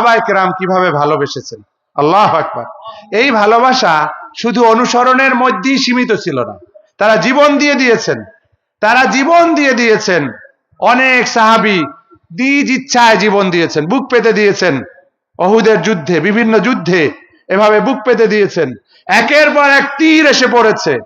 সাহাবায় কেরাম কীভাবে ভালোবেসেছেন? আল্লাহ আকবার। এই ভালোবাসা শুধু অনুসরণের মধ্যেই সীমিত ছিল না। তারা জীবন দিয়ে দিয়েছেন। তারা জীবন দিয়ে দিয়েছেন। অনেক সাহাবি নিজ ইচ্ছায় জীবন দিয়েছেন। বুক পেতে দিয়েছেন। অহুদের যুদ্ধে, বিভিন্ন যুদ্ধে এভাবে বুক পেতে দিয়েছেন। একের পর এক তীর এসে পড়েছে।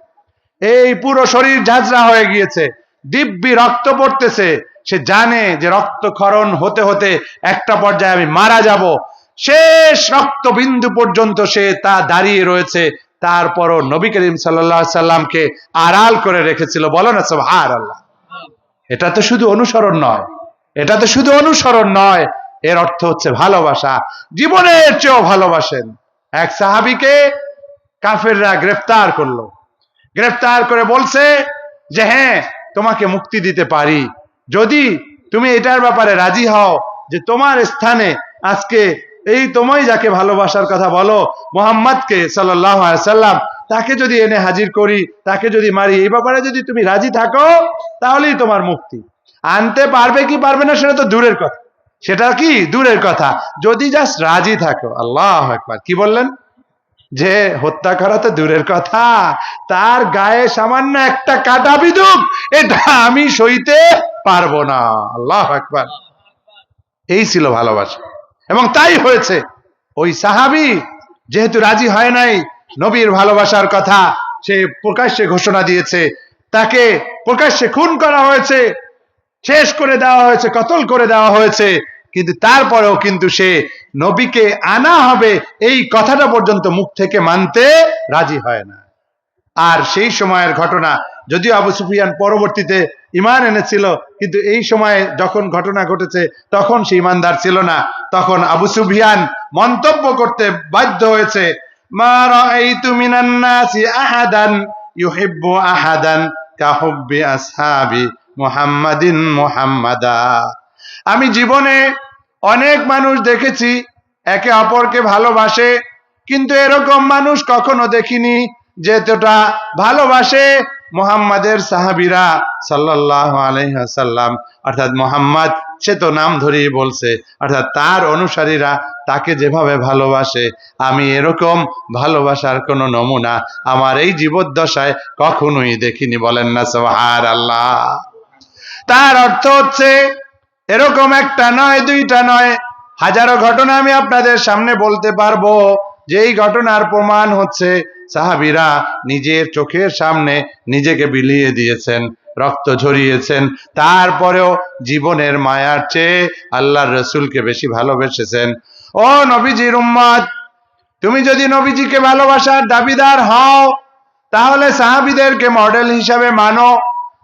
এই পুরো শরীর ঝাঁঝরা হয়ে গিয়েছে। দিব্যি রক্ত পড়তেছে। সে জানে যে রক্তক্ষরণ হতে হতে একটা পর্যায়ে আমি মারা যাব। শেষ রক্ত বিন্দু পর্যন্ত সে তা দাঁড়িয়ে রয়েছে। তারপরও নবী করিম সাল্লাহ সাল্লামকে আড়াল করে রেখেছিল। বলো না সব হার আল্লাহ এটা তো শুধু অনুসরণ নয়। এটা তো শুধু অনুসরণ নয়। এর অর্থ হচ্ছে ভালোবাসা। জীবনের চেয়েও ভালোবাসেন। এক সাহাবিকে কাফেররা গ্রেফতার করল। গ্রেফতার করে বলছে যে হ্যাঁ তোমাকে মুক্তি দিতে পারি। যদি তুমি এটার ব্যাপারে রাজি হও যে তোমার স্থানে আজকে এই তোমায় যাকে ভালোবাসার কথা বলো, মোহাম্মদকে সাল্লাম, তাকে যদি এনে হাজির করি, তাকে যদি মারি, এই ব্যাপারে যদি তুমি রাজি থাকো, তাহলেই তোমার মুক্তি। আনতে পারবে কি পারবে না সেটা তো দূরের কথা। সেটা কি? দূরের কথা। যদি জাস্ট রাজি থাকো। আল্লাহ একবার কি বললেন? যে হত্যা করা তো দূরের কথা। তার গায়ে সামান্য একটা কাটা বিদুক এটা আমি সইতে পারব না। আল্লাহ একবার এই ছিল ভালোবাসা। এবং তাই হয়েছে। ওই সাহাবি যেহেতু রাজি হয় নাই, নবীর ভালোবাসার কথা সে প্রকাশ্যে ঘোষণা দিয়েছে। তাকে প্রকাশ্যে খুন করা হয়েছে, শেষ করে দেওয়া হয়েছে, কতল করে দেওয়া হয়েছে। কিন্তু তারপরেও কিন্তু সে নবীকে আনা হবে এই কথাটা পর্যন্ত মুখ থেকে মানতে রাজি হয় না আর সেই সময়ের ঘটনা যদিও আবু সুফিয়ান পরবর্তীতে ইমান এনেছিল, কিন্তু এই সময়ে যখন ঘটনা ঘটেছে, তখন সে ইমানদার ছিল না। তখন আবু সুফিয়ান মন্তব্য করতে বাধ্য হয়েছে আমি জীবনে অনেক মানুষ দেখেছি, একে অপরকে ভালোবাসে, কিন্তু এরকম মানুষ কখনো দেখিনি যে এতটা ভালোবাসে মোহাম্মদের সাহাবিরা সাল্লাহ আলহাসাল্লাম অর্থাৎ মোহাম্মদ, সে তো নাম ধরেই বলছে, অর্থাৎ তার অনুসারীরা তাকে যেভাবে ভালোবাসে, আমি এরকম ভালোবাসার কোনো নমুনা আমার এই জীবদ্দশায় কখনোই দেখিনি, বলেন না সোহার আল্লাহ তার অর্থ হচ্ছে, এরকম একটা নয়, দুইটা নয়, হাজারো ঘটনা আমি আপনাদের সামনে বলতে পারব যে এই ঘটনার প্রমাণ হচ্ছে সাহাবিরা নিজের চোখের সামনে নিজেকে বিলিয়ে দিয়েছেন, রক্ত ঝরিয়েছেন। তারপরেও জীবনের মায়ার চেয়ে আল্লাহর রসুলকে বেশি ভালোবেসেছেন। ও নবীজির উম্মত, তুমি যদি নবীজিকে ভালোবাসার দাবিদার হও, তাহলে সাহাবিদেরকে মডেল হিসাবে মানো।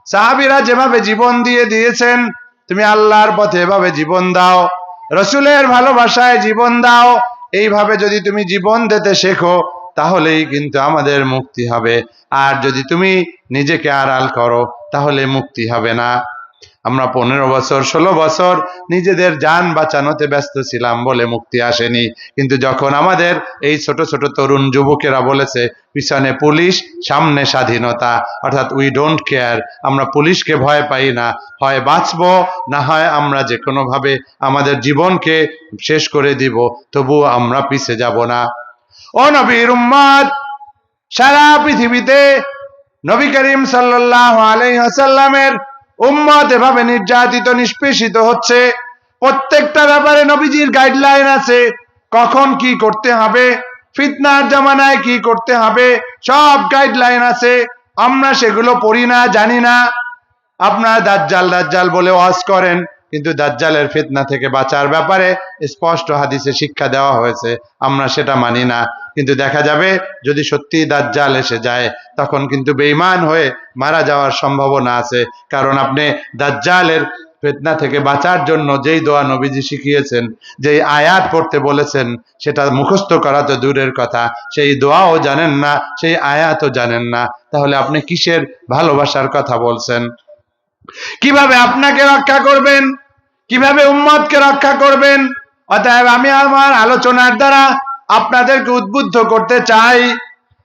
সাহাবিরা যেভাবে জীবন দিয়ে দিয়েছেন, তুমি আল্লাহর পথে এভাবে জীবন দাও। রসুলের ভালোবাসায় জীবন দাও। এইভাবে যদি তুমি জীবন দিতে শেখো তাহলেই কিন্তু আমাদের মুক্তি হবে। আর যদি তুমি নিজেকে আড়াল করো, তাহলে মুক্তি হবে না। আমরা পনেরো বছর, ষোলো বছর নিজেদের যান বাঁচানোতে ব্যস্ত ছিলাম বলে মুক্তি আসেনি। কিন্তু যখন আমাদের এই ছোট ছোট তরুণ যুবকেরা বলেছে, পিছনে পুলিশ, সামনে স্বাধীনতা, অর্থাৎ উই ডোন্ট কেয়ার আমরা পুলিশকে ভয় পাই না, হয় বাঁচবো, না হয় আমরা যে কোনোভাবে আমাদের জীবনকে শেষ করে দিব তবু আমরা পিছে যাব না। ও নবীর উম্মাদ সারা পৃথিবীতে নবী করিম সাল্লাহ আলাইসাল্লামের উম্মত এভাবে নির্যাতিত, নিষ্পেষিত হচ্ছে। প্রত্যেকটা ব্যাপারে নবীজির গাইডলাইন আছে, কখন কি করতে হবে, ফিতনার জামানায় কি করতে হবে, সব গাইডলাইন আছে। আমরা সেগুলো পড়ি না, জানি না। আপনার দাজ্জাল দাজ্জাল বলে ওয়াজ করেন, কিন্তু দাজ্জালের ফিতনা থেকে বাঁচার ব্যাপারে স্পষ্ট হাদিসে শিক্ষা দেওয়া হয়েছে। আমরা সেটা মানি না। কিন্তু দেখা যাবে, যদি সত্যি দাজ্জাল এসে যায়, তখন কিন্তু বেঈমান হয়ে মারা যাওয়ার সম্ভাবনা আছে। কারণ আপনি দাজ্জালের ফেতনা থেকে বাঁচার জন্য যেই দোয়া নবীজি শিখিয়েছেন, যেই আয়াত পড়তে বলেছেন, সেটা মুখস্থ করা তো দূরের কথা। সেই দোয়াও জানেন না, সেই আয়াতও জানেন না। তাহলে আপনি কিসের ভালোবাসার কথা বলছেন? কীভাবে আপনাকে রক্ষা করবেন? কীভাবে উম্মতকে রক্ষা করবেন? অতএব আমি আমার আলোচনার দ্বারা আপনাদেরকে উদ্বুদ্ধ করতে চাই।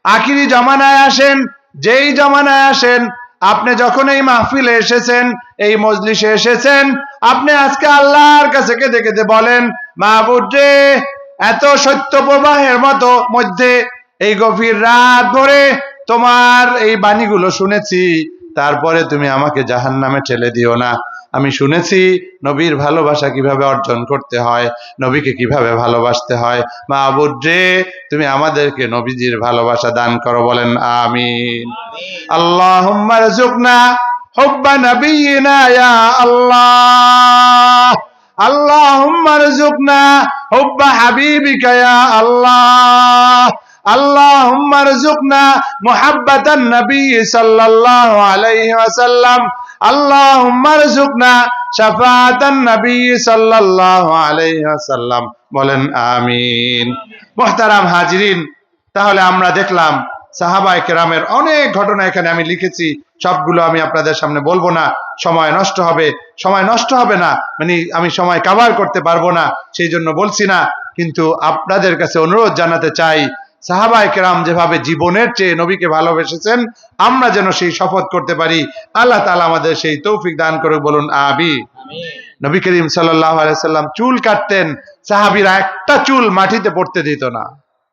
আখিরি জমানায় আসেন, যেই জমানায় আসেন, আপনি যখন এই মাহফিলে এসেছেন, এই মজলিসে এসেছেন, আপনি আজকে আল্লাহর কাছে কেঁদে কেঁদে বলেন মাহবুদ রে, এত সত্য প্রবাহের মতো মধ্যে এই গভীর রাত ভরে তোমার এই বাণীগুলো শুনেছি। তারপরে তুমি আমাকে জাহান নামে ঠেলে দিও না। আমি শুনেছি নবীর ভালোবাসা কীভাবে অর্জন করতে হয় নবীকে কীভাবে ভালোবাসতে হয়। মাহবুদ রে তুমি আমাদেরকে নবীজির ভালোবাসা দান করো বলেন আমিন। আল্লাহ রযুকনা হুব্বা নাবিয়িনা ইয়া আল্লাহ। আল্লাহুম্মা রযুকনা হুব্বা হাবিবিকা ইয়া আল্লাহ। মুহাব্বাতান নবী সাল্লাল্লাহু আলাইহি ওয়াসাল্লাম। আল্লাহুম্মা রযুকনা শাফাআতান নবী সাল্লাল্লাহু আলাইহি ওয়াসাল্লাম। বলেন, আমিন। মুহতারাম হাজিরিন, তাহলে আমরা দেখলাম সাহাবাই কেরামের অনেক ঘটনা এখানে আমি লিখেছি। সবগুলো আমি আপনাদের সামনে বলব না। সময় নষ্ট হবে। সময় নষ্ট হবে না। মানে আমি সময় কাভার করতে পারব না। সেই জন্য বলছি না। কিন্তু আপনাদের কাছে অনুরোধ জানাতে চাই সাহাবাই কেরাম যেভাবে জীবনের চেয়ে নবীকে ভালোবেসেছেন আমরা যেন সেই শপথ করতে পারি। আল্লাহ তালা আমাদের সেই তৌফিক দান করে বলুন আবি নবী করিম সাল্লাহ আলাইসাল্লাম চুল কাটতেন সাহাবিরা একটা চুল মাটিতে পড়তে দিত না।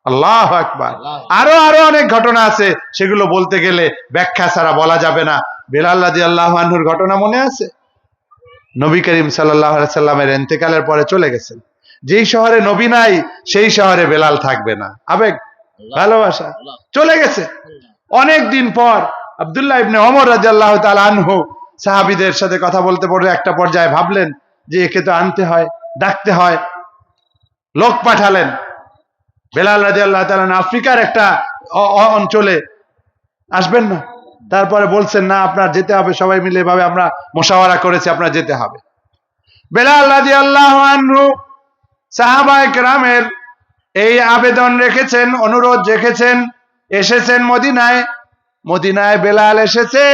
আল্লাহ আকবার। আরও আরও অনেক ঘটনা আছে সেগুলো বলতে গেলে ব্যাখ্যা ছাড়া বলা যাবে না। বেলাল্লাদি আল্লাহ আনহুর ঘটনা মনে আছে? নবী করিম সাল্লাহ সাল্লামের এন্তেকালের পরে চলে গেছেন। যেই শহরে নবী নাই সেই শহরে বেলাল থাকবে না। আবেগ। ভালোবাসা। চলে গেছে। অনেক দিন পর আব্দুল্লাহ ইবনে অমর রাজি আল্লাহ আনহু সাহাবিদের সাথে কথা বলতে পড়ে একটা পর্যায়ে ভাবলেন যে একে তো আনতে হয় ডাকতে হয় লোক পাঠালেন। বেলাল রাজি আল্লাহ তালান আফ্রিকার একটা অঞ্চলে আসবেন না? তারপরে বলছেন না আপনার যেতে হবে। সবাই মিলে এভাবে আমরা মোশাওয়ারা করেছি আপনার যেতে হবে। বেলাল রাজি আল্লাহ আনহু সাহাবায় গ্রামের এই আবেদন রেখেছেন, অনুরোধ রেখেছেন, এসেছেন মদিনায়। মদিনায় বেলাল এসেছে,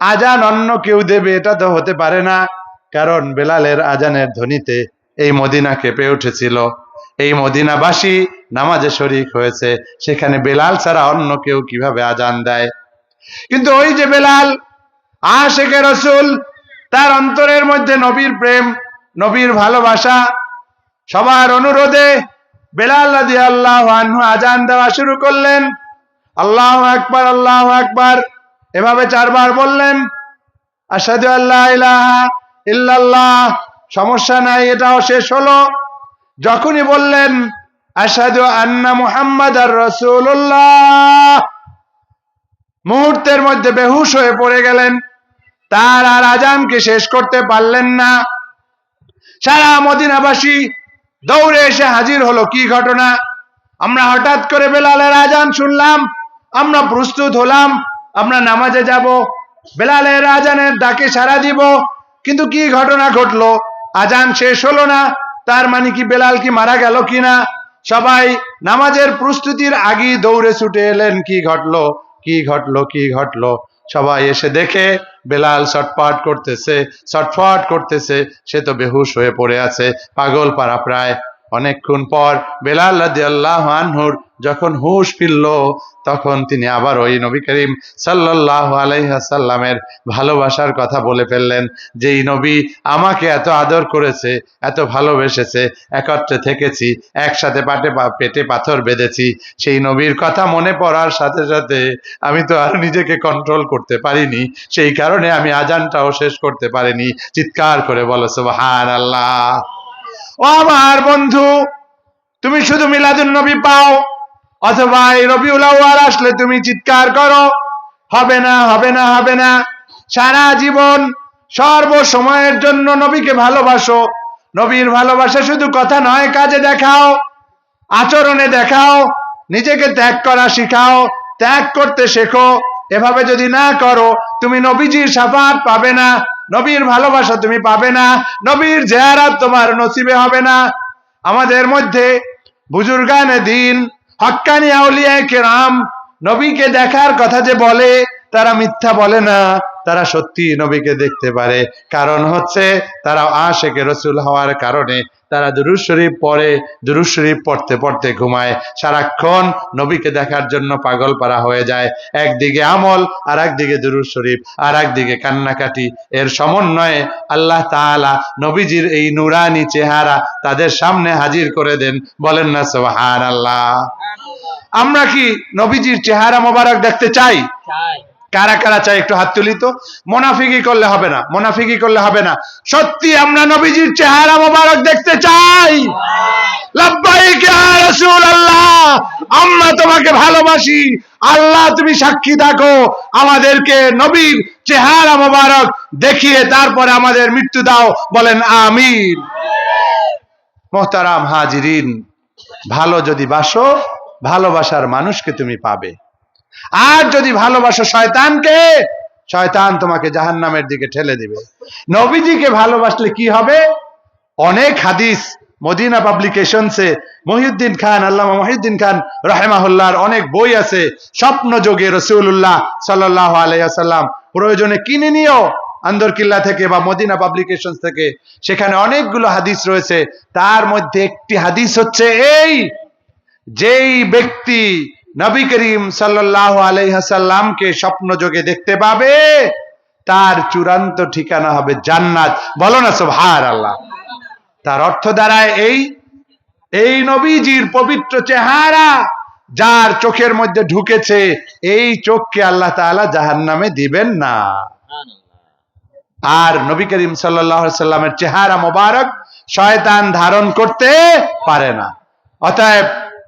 আজান অন্য কেউ দেবে, এটা তো হতে পারে না, কারণ বেলালের আজানের ধ্বনিতে এই মদিনা কেঁপে উঠেছিল। এই মদিনাবাসী নামাজে শরিক হয়েছে, সেখানে বেলাল ছাড়া অন্য কেউ কীভাবে আজান দেয়? কিন্তু ওই যে বেলাল আশেকে রসুল, তার অন্তরের মধ্যে নবীর প্রেম, নবীর ভালোবাসা, সবার অনুরোধে বেলাল আল্লাহ আনহু আজান দেওয়া শুরু করলেন। আল্লাহ আকবার আল্লাহ আকবার। এভাবে চারবার বললেন আসাদু আল্লাহ ইলাহা ইল্লাল্লাহ। সমস্যা নাই, এটাও শেষ হলো। যখনই বললেন আসাদু আন্না মুহাম্মদ আর রসুল্লাহ মুহূর্তের মধ্যে বেহুশ হয়ে পড়ে গেলেন। তার আর আজানকে শেষ করতে পারলেন না। সারা মদিনাবাসী দৌড়ে এসে হাজির হলো কি ঘটনা? আমরা হঠাৎ করে বেলালের আজান শুনলাম, আমরা প্রস্তুত হলাম, আমরা নামাজে যাব, বেলালের আজানের ডাকে সাড়া দিব, কিন্তু কি ঘটনা ঘটলো? আজান শেষ হলো না, তার মানে কি বেলাল কি মারা গেল কিনা? সবাই নামাজের প্রস্তুতির আগেই দৌড়ে ছুটে এলেন, কি ঘটলো? কি ঘটলো? কি ঘটলো? সবাই এসে দেখে বেলাল ছটফাট করতেছে ছটফাট করতেছে, সে তো বেহুশ হয়ে পড়ে আছে, পাগল পাড়া প্রায়। অনেকক্ষণ পর বেলাল রাদিয়াল্লাহু আনহুর যখন হুশ ফিরল, তখন তিনি আবার ওই নবী করিম সাল্লাল্লাহু আলাইহাসাল্লামের ভালোবাসার কথা বলে ফেললেন যে, এই নবী আমাকে এত আদর করেছে, এত ভালোবেসেছে, একত্রে থেকেছি, একসাথে পাটে পেটে পাথর বেঁধেছি। সেই নবীর কথা মনে পড়ার সাথে সাথে আমি তো আর নিজেকে কন্ট্রোল করতে পারিনি। সেই কারণে আমি আজানটাও শেষ করতে পারিনি। চিৎকার করে বলো সুবহান আল্লাহ ও আমার বন্ধু, তুমি শুধু মিলাদুন নবী পাও অথবা এই রবিউল আউয়াল আসলে তুমি চিৎকার করো। হবে না হবে না হবে না। সারা জীবন সর্ব সময়ের জন্য নবীকে ভালোবাসো। নবীর ভালোবাসা শুধু কথা নয়, কাজে দেখাও, আচরণে দেখাও, নিজেকে ত্যাগ করা শিখাও, ত্যাগ করতে শেখো। এভাবে যদি না করো, তুমি নবীজির সাফাত পাবে না, নবীর ভালোবাসা তুমি পাবে না, নবীর জেয়ারাত তোমার নসিবে হবে না। আমাদের মধ্যে বুজুর্গানে দিন হক্কানি আউলিয়ায় কেরাম, নবীকে দেখার কথা যে বলে, তারা মিথ্যা বলে না, তারা সত্যি নবীকে দেখতে পারে। কারণ হচ্ছে, তারা আশেকে রসুল হওয়ার কারণে তারা দুরুজ শরীফ পড়ে দুরুজ শরীফ পড়তে পড়তে ঘুমায়। সারাক্ষণ নবীকে দেখার জন্য পাগল পারা হয়ে যায়। একদিকে আমল আর একদিকে দুরুজ শরীফ আর একদিকে কান্নাকাটি। এর সমন্বয়ে আল্লাহ তাআলা নবীজির এই নুরানি চেহারা তাদের সামনে হাজির করে দেন। বলেন না সোহান আল্লাহ আমরা কি নবীজির চেহারা মোবারক দেখতে চাই? চাই। কারা কারা চাই একটু হাত তুলি তো? মোনাফিকি করলে হবে না, মোনাফিকি করলে হবে না। সত্যি আমরা নবীজির চেহারা মোবারক দেখতে চাই। আমরা তোমাকে ভালোবাসি। আল্লাহ, তুমি সাক্ষী থাকো। আমাদেরকে নবীর চেহারা মোবারক দেখিয়ে তারপরে আমাদের মৃত্যু দাও, বলেন আমিন। মোহতারাম ভালো যদি বাসো, ভালোবাসার মানুষকে তুমি পাবে। আর যদি ভালোবাসো শয়তানকে, শয়তান তোমাকে জাহান্নামের দিকে ঠেলে দিবে। নবীজিকে ভালোবাসলে কি হবে? অনেক হাদিস, মদিনা পাবলিকেশনসে মহিউদ্দিন খান, আল্লামা মহিউদ্দিন খান রাহেমাহুল্লাহর অনেক বই আছে, স্বপ্ন যোগে রসুল্লাহ সাল্লাহ আলাইসাল্লাম প্রয়োজনে কিনে নিও আন্দরকিল্লা থেকে বা মদিনা পাবলিকেশন থেকে সেখানে অনেকগুলো হাদিস রয়েছে। তার মধ্যে একটি হাদিস হচ্ছে এই, যেই ব্যক্তি নবী করিম সাল্লাহ আলাইহাসাল্লামকে স্বপ্ন যোগে দেখতে পাবে, তার চূড়ান্ত ঠিকানা হবে জান্নাত। বলো না সোভার আল্লাহ তার অর্থ দাঁড়ায় এই এই নবীজির পবিত্র চেহারা যার চোখের মধ্যে ঢুকেছে, এই চোখকে আল্লাহ তাআলা জাহান্নামে দিবেন না। আর নবী করিম সাল্লামের চেহারা মোবারক শয়তান ধারণ করতে পারে না। অতএব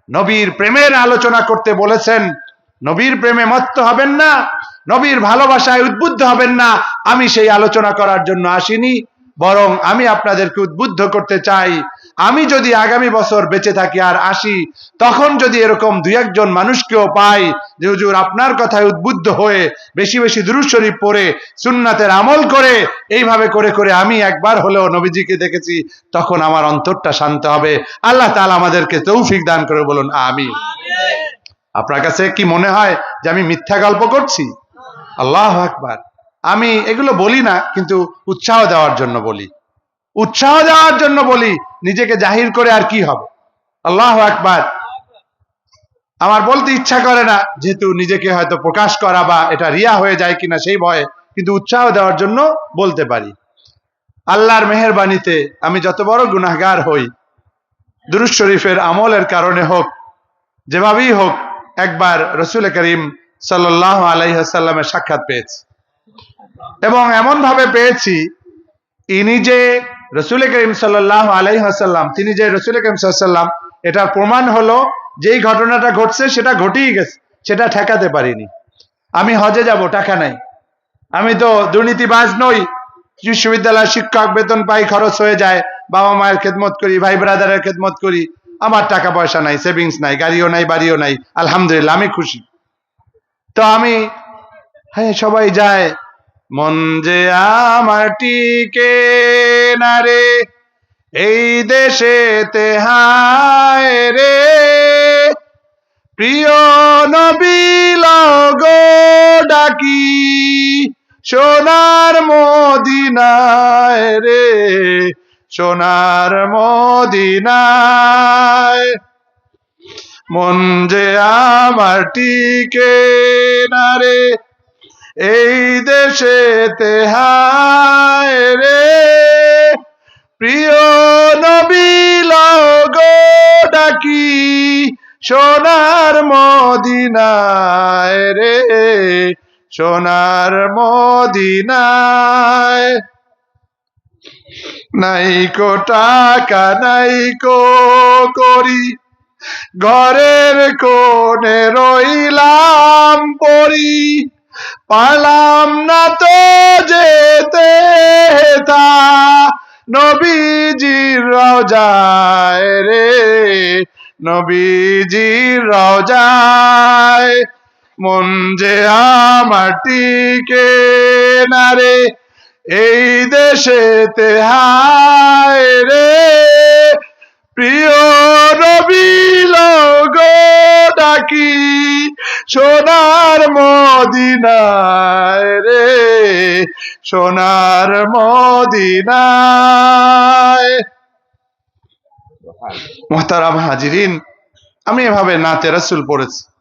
নবীর প্রেমের আলোচনা করতে বলেছেন, নবীর প্রেমে মত্ত হবেন না, নবীর ভালোবাসায় উদ্বুদ্ধ হবেন না, আমি সেই আলোচনা করার জন্য আসিনি, বরং আমি আপনাদেরকে উদ্বুদ্ধ করতে চাই। আমি যদি আগামী বছর বেঁচে থাকি আর আসি তখন যদি এরকম দুই একজন মানুষকেও পাই যে হুজুর আপনার কথায় উদ্বুদ্ধ হয়ে বেশি বেশি দুরুদ শরীফ পড়ে সুন্নাতের আমল করে এইভাবে করে করে আমি একবার হলেও নবীজিকে দেখেছি তখন আমার অন্তরটা শান্ত হবে। আল্লাহ তাআলা আমাদেরকে তৌফিক দান করে বলুন আমি আপনার কাছে কি মনে হয় যে আমি মিথ্যা গল্প করছি? আল্লাহ আকবার। আমি এগুলো বলি না কিন্তু উৎসাহ দেওয়ার জন্য বলি। উৎসাহ দেওয়ার জন্য বলি, নিজেকে জাহির করে আর কি হবে? আল্লাহ আকবার। আমার বলতে ইচ্ছা করে না, যেহেতু নিজেকে হয়তো প্রকাশ করা বা এটা রিয়া হয়ে যায় কিনা সেই ভয়ে, কিন্তু উৎসাহ দেওয়ার জন্য বলতে পারি। আল্লাহর মেহরবানিতে আমি যত বড় গুনাহগার হই দুরুজ শরীফের আমলের কারণে হোক, যেভাবেই হোক, একবার রসুল করিম সাল্লাহ আলাইসাল্লামের সাক্ষাৎ পেয়েছি। এবং এমন ভাবে পেয়েছি, ইনি যে রসুল করিম সাল্লাহ আলাইহাসাল্লাম তিনি যে রসুল করিম সাল্লাম এটার প্রমাণ হলো যেই ঘটনাটা ঘটছে, সেটা ঘটেই গেছে, সেটা ঠেকাতে পারিনি। আমি হজে যাব, টাকা নাই। আমি তো দুর্নীতিবাজ নই। বিশ্ববিদ্যালয় শিক্ষক বেতন পাই, খরচ হয়ে যায়, বাবা মায়ের খেদমত করি, ভাই ব্রাদারের খেদমত করি, আমার টাকা পয়সা নাই, সেভিংস নাই, গাড়িও নাই, বাড়িও নাই, আলহামদুলিল্লাহ, আমি খুশি। তো আমি হ্যাঁ সবাই যায় মন যে আমার টিকে না রে, এই দেশে তেহায় রে। প্রিয় নবীল গো ডাকি সোনার মদিনায় রে, সোনার মদিনায়। মন যে আমার টিকে না রে এই দেশে তেহায় রে। প্রিয় নবীল গো ডাকি সোনার মদিনায় রে, সোনার মদিনায়। নাই কো টাকা, নাই কো করি, ঘরের কোণে রইলাম পড়ি পালাম না তো যেতে তা। নবীজির রওজায় রে, নবীজির রওজায়। মন যে আমার টিকে না রে, এই দেশে তেহায় রে। প্রিয় নবীল গো ডাকি সোনার মদিনায় রে সোনার মদিনায়। মোহতারাম হাজিরিন আমি এভাবে নাতে রাসুল পড়েছি।